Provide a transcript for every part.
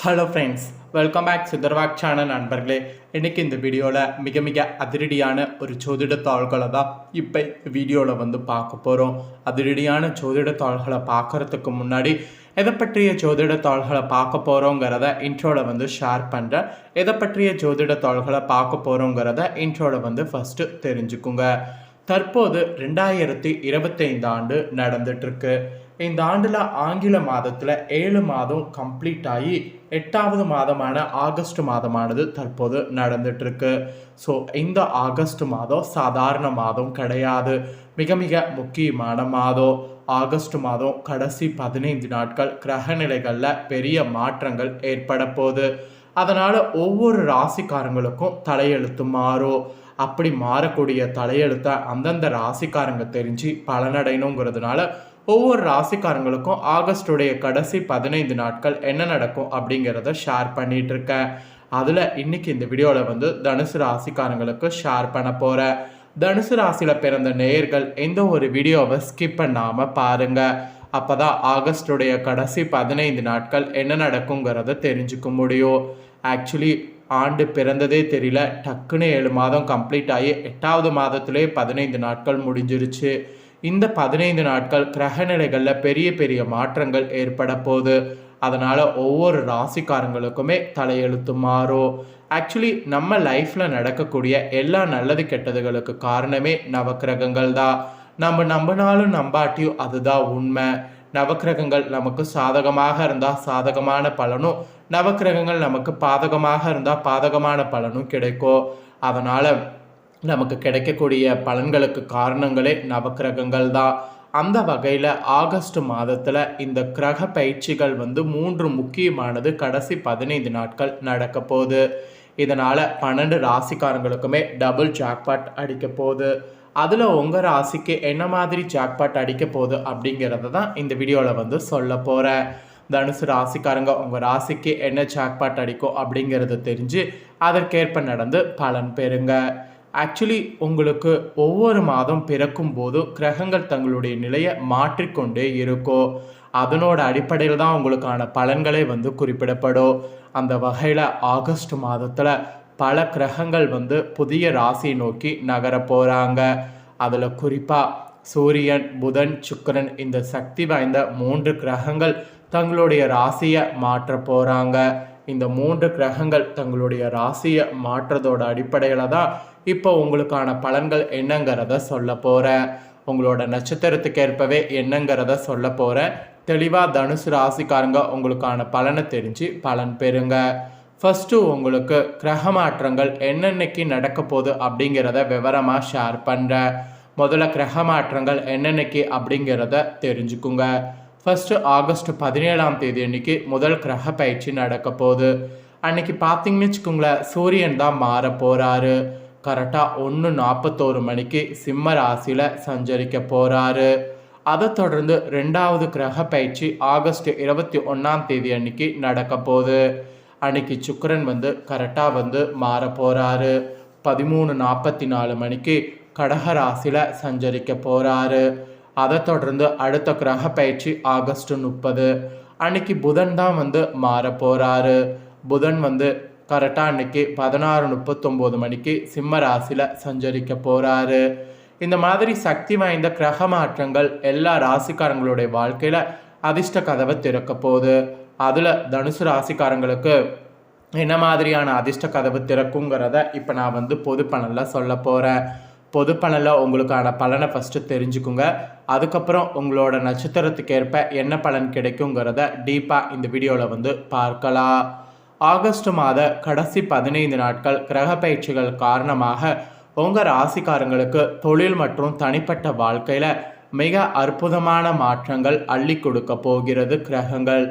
Hello friends welcome back சித்தர்வாக் channel நண்பர்களே. இன்றைக்கி இந்த வீடியோவில் மிக மிக அதிரடியான ஒரு ஜோதிட தாள்களை தான் இப்போ வீடியோவில் வந்து பார்க்க போகிறோம் அதிரடியான ஜோதிட தாள்களை பார்க்குறதுக்கு முன்னாடி எதை பற்றிய ஜோதிட தாள்களை பார்க்க போகிறோங்கிறத இன்ட்ரோவில் வந்து ஷேர் பண்ணுறேன் எதை பற்றிய ஜோதிட தாள்களை பார்க்க போகிறோங்கிறத இன்ட்ரோவில் வந்து ஃபஸ்ட்டு தெரிஞ்சுக்குங்க. தற்போது ரெண்டாயிரத்தி இருபத்தைந்து ஆண்டு நடந்துட்டுருக்கு இந்த ஆண்டில் ஆங்கில மாதத்தில் ஏழு மாதம் கம்ப்ளீட் ஆகி எட்டாவது மாதமான ஆகஸ்ட் மாதமானது தற்போது நடந்துட்டுருக்கு. ஸோ இந்த ஆகஸ்ட் மாதம் சாதாரண மாதம் கிடையாது. மிக மிக முக்கியமான மாதம். ஆகஸ்ட் மாதம் கடைசி பதினைந்து நாட்கள் கிரகநிலைகளில் பெரிய மாற்றங்கள் ஏற்பட போகுது. அதனால் ஒவ்வொரு ராசிக்காரங்களுக்கும் தலையெழுத்து மாறும். அப்படி மாறக்கூடிய தலையெழுத்தை அந்தந்த ராசிக்காரங்க தெரிஞ்சு பலனடையணுங்கிறதுனால ஒவ்வொரு ராசிக்காரங்களுக்கும் ஆகஸ்டுடைய கடைசி பதினைந்து நாட்கள் என்ன நடக்கும் அப்படிங்கிறத ஷேர் பண்ணிட்டு இருக்கேன் அதில் இன்னைக்கு இந்த வீடியோவில் வந்து தனுசு ராசிக்காரங்களுக்கு ஷேர் பண்ண போகிறேன் தனுசு ராசியில் பிறந்த நேயர்கள் எந்த ஒரு வீடியோவை ஸ்கிப் பண்ணாமல் பாருங்கள் அப்போ தான் ஆகஸ்டுடைய கடைசி பதினைந்து நாட்கள் என்ன நடக்குங்கிறத தெரிஞ்சுக்க முடியும். ஆக்சுவலி ஆண்டு பிறந்ததே தெரியல. டக்குன்னு ஏழு மாதம் கம்ப்ளீட் ஆகி எட்டாவது மாதத்துலேயே பதினைந்து நாட்கள் முடிஞ்சிருச்சு. இந்த பதினைந்து நாட்கள் கிரகநிலைகளில் பெரிய பெரிய மாற்றங்கள் ஏற்பட போகுது அதனால் ஒவ்வொரு ராசிக்காரங்களுக்குமே தலையெழுத்து மாறும். ஆக்சுவலி நம்ம லைஃப்பில் நடக்கக்கூடிய எல்லா நல்லது கெட்டதுகளுக்கு காரணமே நவக்கிரகங்கள் தான். நம்ம நம்பினாலும் நம்பாட்டியும் அதுதான் உண்மை. நவக்கிரகங்கள் நமக்கு சாதகமாக இருந்தால் சாதகமான பலனும் நவக்கிரகங்கள் நமக்கு பாதகமாக இருந்தால் பாதகமான பலனும் கிடைக்கும். அதனால் நமக்கு கிடைக்கக்கூடிய பலன்களுக்கு காரணங்களே நவக்கிரகங்கள் தான். அந்த வகையில் ஆகஸ்ட் மாதத்தில் இந்த கிரக பயிற்சிகள் வந்து மூன்று முக்கியமானது கடைசி பதினைந்து நாட்கள் நடக்க போகுது. இதனால் பன்னெண்டு ராசிக்காரங்களுக்குமே டபுள் ஜாக்பாட் அடிக்க போகுது. அதில் உங்கள் ராசிக்கு என்ன மாதிரி ஜாக்பாட் அடிக்க போகுது அப்படிங்கிறத தான் இந்த வீடியோவில் வந்து சொல்ல போகிறேன் தனுசு ராசிக்காரங்க உங்கள் ராசிக்கு என்ன ஜாக்பாட் அடிக்கும் அப்படிங்கிறத தெரிஞ்சு அதற்கேற்ப நடந்து பலன் பெறுங்க. ஆக்சுவலி உங்களுக்கு ஒவ்வொரு மாதம் பிறக்கும் போது கிரகங்கள் தங்களுடைய நிலையை மாற்றிக்கொண்டே இருக்கும் அதனோட அடிப்படையில் தான் உங்களுக்கான பலன்களே வந்து குறிப்பிடப்படும். அந்த வகையில் ஆகஸ்ட் மாதத்தில் பல கிரகங்கள் வந்து புதிய ராசியை நோக்கி நகர போகிறாங்க அதில் குறிப்பாக சூரியன் புதன் சுக்கரன் இந்த சக்தி வாய்ந்த மூன்று கிரகங்கள் தங்களுடைய ராசியை மாற்ற போகிறாங்க இந்த மூன்று கிரகங்கள் தங்களுடைய ராசியை மாற்றதோட அடிப்படையில் தான் இப்போ உங்களுக்கான பலன்கள் என்னங்கிறத சொல்ல போகிறேன் உங்களோட நட்சத்திரத்துக்கு ஏற்பவே என்னங்கிறத சொல்ல போகிறேன் தெளிவாக தனுசு ராசிக்காரங்க உங்களுக்கான பலனை தெரிஞ்சு பலன் பெறுங்க. ஃபஸ்ட்டு உங்களுக்கு கிரக மாற்றங்கள் என்னென்னைக்கு நடக்க போகுது அப்படிங்கிறத விவரமாக ஷேர் பண்ணுறேன் முதல்ல கிரக மாற்றங்கள் என்னென்னைக்கு அப்படிங்கிறத தெரிஞ்சுக்குங்க. ஃபஸ்ட்டு ஆகஸ்ட் பதினேழாம் தேதி அன்னைக்கு முதல் கிரக பயிற்சி நடக்க போகுது. அன்னைக்கு பார்த்தீங்கன்னு வச்சுக்கோங்களேன் சூரியன் தான் மாற போகிறாரு கரெக்டாக ஒன்று நாற்பத்தோரு மணிக்கு சிம்ம ராசியில் சஞ்சரிக்க போகிறாரு அதை தொடர்ந்து ரெண்டாவது கிரக பயிற்சி ஆகஸ்ட் இருபத்தி ஒன்றாம் தேதி அன்னைக்கு நடக்க போகுது. அன்னைக்கு சுக்கரன் வந்து கரெக்டாக வந்து மாற போகிறாரு பதிமூணு நாற்பத்தி நாலு மணிக்கு கடக ராசியில் சஞ்சரிக்க போகிறாரு அதை தொடர்ந்து அடுத்த கிரக பயிற்சி ஆகஸ்ட் முப்பது. அன்னைக்கு புதன் தான் வந்து மாற போகிறாரு புதன் வந்து கரெக்டாக அன்னைக்கு பதினாறு முப்பத்தொம்போது மணிக்கு சிம்ம ராசியில் சஞ்சரிக்க போகிறாரு இந்த மாதிரி சக்தி வாய்ந்த கிரக மாற்றங்கள் எல்லா ராசிக்காரங்களுடைய வாழ்க்கையில் அதிர்ஷ்ட கதவை திறக்க போகுது. அதில் தனுசு ராசிக்காரங்களுக்கு என்ன மாதிரியான அதிர்ஷ்ட கதவு திறக்குங்கிறத இப்போ நான் வந்து பொது பலனில் சொல்ல போகிறேன் பொது பலனில் உங்களுக்கான பலனை ஃபஸ்ட்டு தெரிஞ்சுக்குங்க. அதுக்கப்புறம் உங்களோட நட்சத்திரத்துக்கு ஏற்ப என்ன பலன் கிடைக்குங்கிறத டீப்பாக இந்த வீடியோவில் வந்து பார்க்கலாம். ஆகஸ்ட் மாத கடைசி பதினைந்து நாட்கள் கிரக பயிற்சிகள் காரணமாக உங்கள் ராசிக்காரங்களுக்கு தொழில் மற்றும் தனிப்பட்ட வாழ்க்கையில் மிக அற்புதமான மாற்றங்கள் அள்ளி கொடுக்க போகிறது கிரகங்கள்.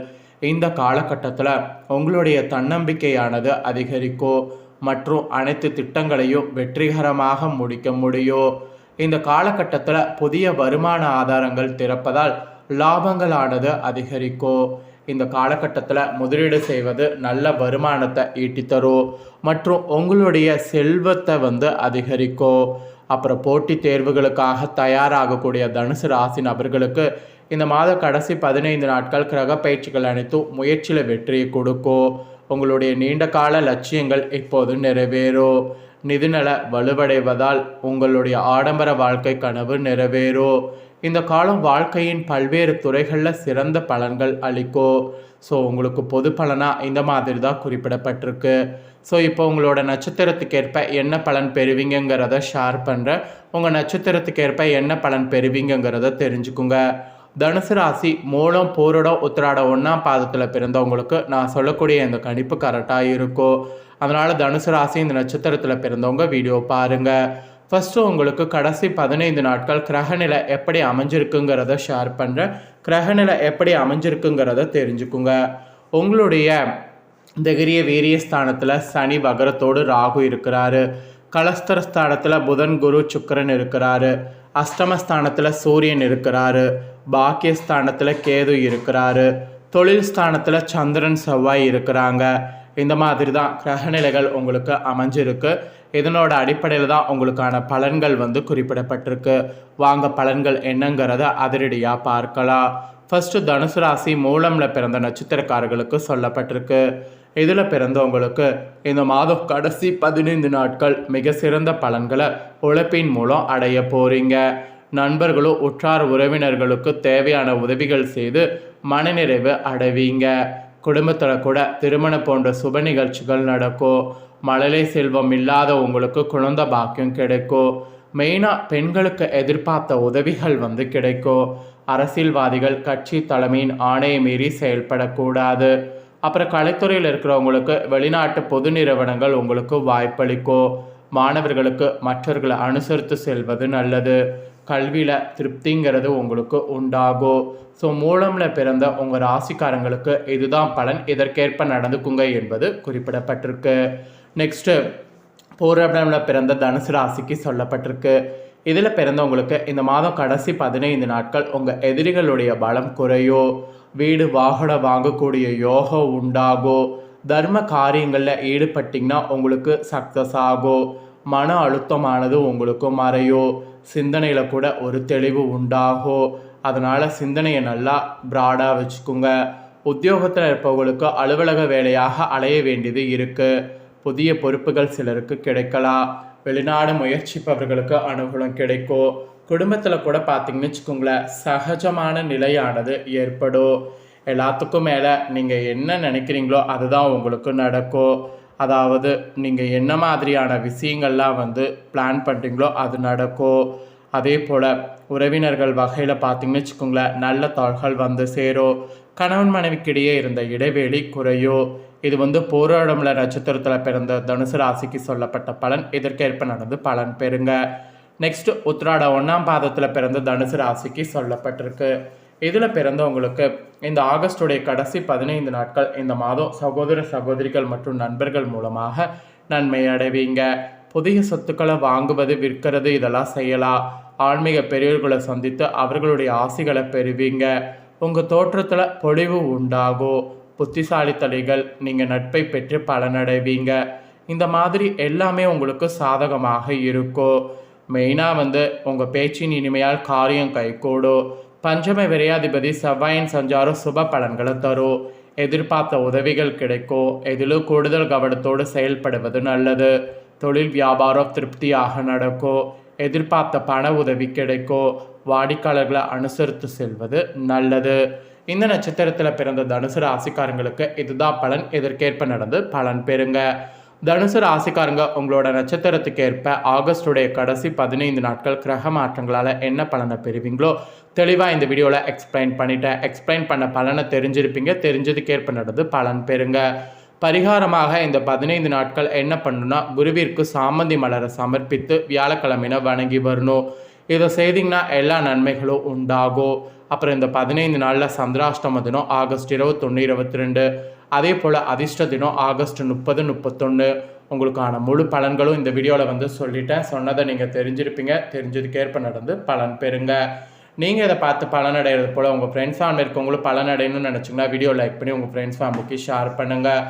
இந்த காலகட்டத்தில் உங்களுடைய தன்னம்பிக்கையானது அதிகரிக்கும். மற்றும் அனைத்து திட்டங்களையும் வெற்றிகரமாக முடிக்க முடியும் இந்த காலகட்டத்தில் புதிய வருமான ஆதாரங்கள் திறப்பதால் லாபங்களானது அதிகரிக்கும் இந்த காலகட்டத்தில் முதலீடு செய்வது நல்ல வருமானத்தை ஈட்டித்தரும் மற்றும் உங்களுடைய செல்வத்தை வந்து அதிகரிக்கும் அப்புறம் போட்டித் தேர்வுகளுக்காக தயாராகக்கூடிய தனுசு ராசி நபர்களுக்கு இந்த மாத கடைசி பதினைந்து நாட்கள் கிரக பயிற்சிகள் அனைத்தும் முயற்சியில் வெற்றியை கொடுக்கும் உங்களுடைய நீண்ட கால லட்சியங்கள் இப்போது நிறைவேறும் நிதிநல வலுவடைவதால் உங்களுடைய ஆடம்பர வாழ்க்கை கனவு நிறைவேறும் இந்த காலம் வாழ்க்கையின் பல்வேறு துறைகளில் சிறந்த பலன்கள் அளிக்கும் ஸோ உங்களுக்கு பொது பலனாக இந்த மாதிரி தான் குறிப்பிடப்பட்டிருக்கு. ஸோ இப்போ உங்களோட நட்சத்திரத்துக்கு ஏற்ப என்ன பலன் பெறுவீங்கங்கிறத ஷேர் பண்ணுறேன் உங்கள் நட்சத்திரத்துக்கு ஏற்ப என்ன பலன் பெறுவீங்கங்கிறத தெரிஞ்சுக்குங்க. தனுசு ராசி மூலம் போரோடம் உத்திராடம் ஒன்றாம் பாதத்தில் பிறந்தவங்களுக்கு நான் சொல்லக்கூடிய இந்த கணிப்பு கரெக்டாக இருக்கும் அதனால் தனுசு ராசி இந்த நட்சத்திரத்தில் பிறந்தவங்க வீடியோ பாருங்கள் ஃபஸ்ட்டு உங்களுக்கு கடைசி பதினைந்து நாட்கள் கிரகநிலை எப்படி அமைஞ்சிருக்குங்கிறத ஷேர் பண்ணுறேன் கிரகநிலை எப்படி அமைஞ்சிருக்குங்கிறத தெரிஞ்சுக்குங்க. உங்களுடைய தகிரிய வீரியஸ்தானத்தில் சனி வகரத்தோடு ராகு இருக்கிறாரு. கலஸ்தர ஸ்தானத்தில் புதன் குரு சுக்கரன் இருக்கிறாரு. அஷ்டமஸ்தானத்தில் சூரியன் இருக்கிறாரு. பாக்கியஸ்தானத்தில் கேது இருக்கிறாரு. தொழில் ஸ்தானத்தில் சந்திரன் செவ்வாய் இருக்கிறாங்க. இந்த மாதிரி தான் கிரகநிலைகள் உங்களுக்கு அமைஞ்சிருக்கு. இதனோட அடிப்படையில் தான் உங்களுக்கான பலன்கள் வந்து குறிப்பிடப்பட்டிருக்கு. வாங்க பலன்கள் என்னங்கிறத அதிரடியாக பார்க்கலாம். ஃபஸ்ட்டு தனுசு ராசி மூலமில் பிறந்த நட்சத்திரக்காரர்களுக்கு சொல்லப்பட்டிருக்கு. இதில் பிறந்தவங்களுக்கு இந்த மாதம் கடைசி பதினைந்து நாட்கள் மிக சிறந்த பலன்களை உழைப்பின் மூலம் அடைய போகிறீங்க நண்பர்களும் உற்றார் உறவினர்களுக்கு தேவையான உதவிகள் செய்து மனநிறைவு அடைவீங்க. குடும்பத்தில் கூட திருமணம் போன்ற சுப நிகழ்ச்சிகள் நடக்கும். மழலை செல்வம் இல்லாத உங்களுக்கு குழந்த பாக்கியம் கிடைக்கும். மெயினாக பெண்களுக்கு எதிர்பார்த்த உதவிகள் வந்து கிடைக்கும். அரசியல்வாதிகள் கட்சி தலைமையின் ஆணையை மீறி செயல்படக்கூடாது. அப்புறம் கலைத்துறையில் இருக்கிறவங்களுக்கு வெளிநாட்டு பொது நிறுவனங்கள் உங்களுக்கு வாய்ப்பளிக்கும். மாணவர்களுக்கு மற்றவர்களை அனுசரித்து செல்வது நல்லது. கல்வியில் திருப்திங்கிறது உங்களுக்கு உண்டாகும் ஸோ மூலமில் பிறந்த உங்கள் ராசிக்காரங்களுக்கு இதுதான் பலன். இதற்கேற்ப நடந்துக்குங்க என்பது குறிப்பிடப்பட்டிருக்கு. நெக்ஸ்ட்டு பூரபமில் பிறந்த தனுசு ராசிக்கு சொல்லப்பட்டிருக்கு. இதில் பிறந்தவங்களுக்கு இந்த மாதம் கடைசி பதினைந்து நாட்கள் உங்கள் எதிரிகளுடைய பலம் குறையோ? வீடு வாகனம் வாங்கக்கூடிய யோகம் உண்டாகோ? தர்ம காரியங்களில் ஈடுபட்டிங்கன்னா உங்களுக்கு சக்ஸஸ் ஆகும் மன அழுத்தமானது உங்களுக்கு மறையோ? சிந்தனையில் கூட ஒரு தெளிவு உண்டாகும் அதனால் சிந்தனையை நல்லா ப்ராடாக வச்சுக்கோங்க. உத்தியோகத்தில் இருப்பவங்களுக்கு அலுவலக வேலையாக அலைய வேண்டியது இருக்குது புதிய பொறுப்புகள் சிலருக்கு கிடைக்கலாம். வெளிநாடு முயற்சிப்பவர்களுக்கு அனுகூலம் கிடைக்கும் குடும்பத்தில் கூட பார்த்தீங்கன்னு வச்சுக்கோங்களேன் சகஜமான நிலையானது ஏற்படும். எல்லாத்துக்கும் மேலே நீங்கள் என்ன நினைக்கிறீங்களோ அதுதான் உங்களுக்கு நடக்கும். அதாவது நீங்கள் என்ன மாதிரியான விஷயங்கள்லாம் வந்து பிளான் பண்ணுறீங்களோ அது நடக்கும் அதே போல் உறவினர்கள் வகையில் பார்த்தீங்கன்னு வச்சுக்கோங்களேன் நல்ல தாள்கள் வந்து சேரும் கணவன் மனைவிக்கிடையே இருந்த இடைவெளி குறையோ. இது வந்து போராடம்ல நட்சத்திரத்தில் பிறந்த தனுசு ராசிக்கு சொல்லப்பட்ட பலன். இதற்கேற்ப நடந்து பலன் பெறுங்க. நெக்ஸ்ட் உத்ராட ஒன்றாம் பாதத்தில் பிறந்த தனுசு ராசிக்கு சொல்லப்பட்டிருக்கு. இதில் பிறந்தவங்களுக்கு இந்த ஆகஸ்டுடைய கடைசி பதினைந்து நாட்கள் இந்த மாதம் சகோதர சகோதரிகள் மற்றும் நண்பர்கள் மூலமாக நன்மை அடைவீங்க. புதிய சொத்துக்களை வாங்குவது விற்கிறது இதெல்லாம் செய்யலாம். ஆன்மீக பெரியவர்களை சந்தித்து அவர்களுடைய ஆசைகளை பெறுவீங்க. உங்கள் தோற்றத்தில் பொழிவு உண்டாகும். புத்திசாலித்தலைகள் நீங்கள் நட்பை பெற்று பலனடைவீங்க. இந்த மாதிரி எல்லாமே உங்களுக்கு சாதகமாக இருக்கும். மெயினாக வந்து உங்கள் பேச்சின் இனிமையால் காரியம் கைகூடும். பஞ்சம விரையாதிபதி செவ்வாயின் சஞ்சாரம் சுப பலன்களை தரும். எதிர்பார்த்த உதவிகள் கிடைக்கும். எதிலும் கூடுதல் கவனத்தோடு செயல்படுவது நல்லது. தொழில் வியாபாரம் திருப்தியாக நடக்கும். எதிர்பார்த்த பண உதவி கிடைக்கும். வாடிக்கையாளர்களை அனுசரித்து செல்வது நல்லது. இந்த நட்சத்திரத்தில் பிறந்த தனுசு ராசிக்காரங்களுக்கு இதுதான் பலன். இதற்கேற்ப நடந்து பலன் பெறுங்க. தனுசு ராசிக்காரங்க உங்களோட நட்சத்திரத்துக்கு ஏற்ப ஆகஸ்டுடைய கடைசி பதினைந்து நாட்கள் கிரக மாற்றங்களால் என்ன பலனை பெறுவீங்களோ தெளிவாக இந்த வீடியோவில் எக்ஸ்பிளைன் பண்ணிட்டேன். எக்ஸ்பிளைன் பண்ண பலனை தெரிஞ்சிருப்பீங்க. தெரிஞ்சதுக்கேற்ப நடந்து பலன் பெறுங்க. பரிகாரமாக இந்த பதினைந்து நாட்கள் என்ன பண்ணணும்னா குருவிற்கு சாமந்தி மலரை சமர்ப்பித்து வியாழக்கிழமையின வணங்கி வரணும். இதை செய்திங்கன்னா எல்லா நன்மைகளும் உண்டாகும். அப்புறம் இந்த பதினைந்து நாளில் சந்திராஷ்டம தினம் ஆகஸ்ட் இருபத்தொன்று இருபத்தி ரெண்டு அதே போல் அதிர்ஷ்ட தினம் ஆகஸ்ட் முப்பது முப்பத்தொன்று உங்களுக்கான முழு பலன்களும் இந்த வீடியோவில் வந்து சொல்லிட்டேன். சொன்னதை நீங்கள் தெரிஞ்சிருப்பீங்க. தெரிஞ்சதுக்கேற்ப நடந்து பலன் பெறுங்க. நீங்கள் இதை பார்த்து பலனடைகிறது போல் உங்கள் ஃப்ரெண்ட்ஸ் ஃபேமிலி இருக்கவங்களும் பலனடையணும்னு நினச்சிங்கன்னா வீடியோ லைக் பண்ணி உங்கள் ஃப்ரெண்ட்ஸ் ஃபேமிலிக்கு ஷேர் பண்ணுங்கள்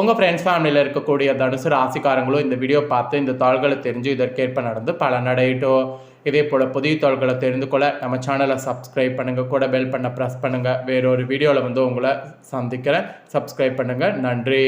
உங்கள் ஃப்ரெண்ட்ஸ் ஃபேமிலியில் இருக்கக்கூடிய தனுசு ராசிக்காரங்களும் இந்த வீடியோ பார்த்து இந்த தாள்களை தெரிஞ்சு இதற்கேற்ப நடந்து பலனடையட்டும் இதே போல் புதிய தாள்களை தெரிந்து கொள்ள நம்ம சேனலை சப்ஸ்கிரைப் பண்ணுங்கள் கூட பெல் பண்ண ப்ரெஸ் பண்ணுங்கள் வேறொரு வீடியோவில் வந்து உங்களை சந்திக்கிறேன். சப்ஸ்கிரைப் பண்ணுங்கள் நன்றி.